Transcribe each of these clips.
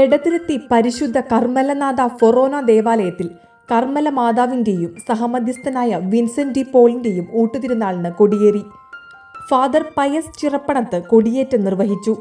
എടത്തിരുത്തി പരിശുദ്ധ കർമ്മലനാഥ ഫൊറോന ദേവാലയത്തിൽ കർമ്മല മാതാവിന്റെയും സഹമധ്യസ്ഥനായ വിൻസെന്റ് ഡി പോളിന്റെയും ഊട്ടുതിരുനാളിന് കൊടിയേറി. ഫാദർ പയസ് ചിറപ്പണത്ത് കൊടിയേറ്റം നിർവഹിച്ചു.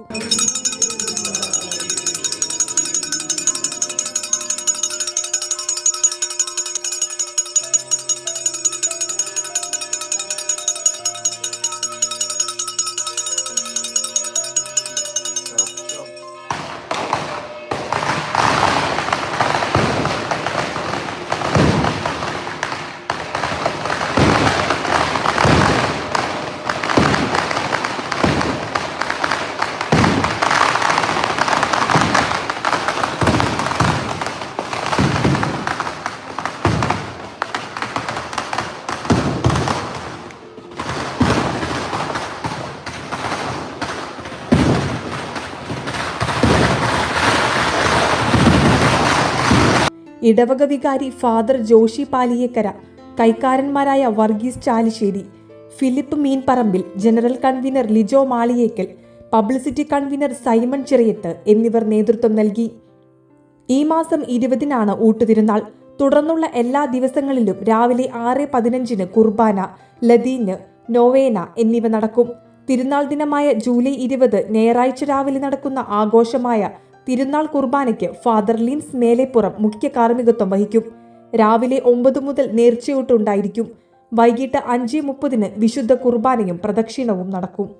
ഇടവക വികാരി father Joshi Paliyekkara കൈക്കാരന്മാരായ Varghese Chalissery Philip Meenparambil general convener Lijo Maliyekkal publicity convener Simon Cheriyath എന്നിവർ നേതൃത്വം നൽകി. ഈ മാസം ഇരുപതിനാണ് ഊട്ടുതിരുന്നാൾ. തുടർന്നുള്ള എല്ലാ ദിവസങ്ങളിലും രാവിലെ ആറ് പതിനഞ്ചിന് കുർബാന ലതീന് നോവേന എന്നിവ നടക്കും. തിരുനാൾ ദിനമായ ജൂലൈ ഇരുപത് ഞായറാഴ്ച രാവിലെ നടക്കുന്ന ആഘോഷമായ തിരുനാൾ കുർബാനയ്ക്ക് ഫാദർ ലിൻസ് മേലെപ്പുറം മുഖ്യ കാർമ്മികത്വം വഹിക്കും. രാവിലെ ഒമ്പത് മുതൽ നേർച്ചയൂട്ടുണ്ടായിരിക്കും വൈകിട്ട് അഞ്ച് മുപ്പതിന് വിശുദ്ധ കുർബാനയും പ്രദക്ഷിണവും നടക്കും.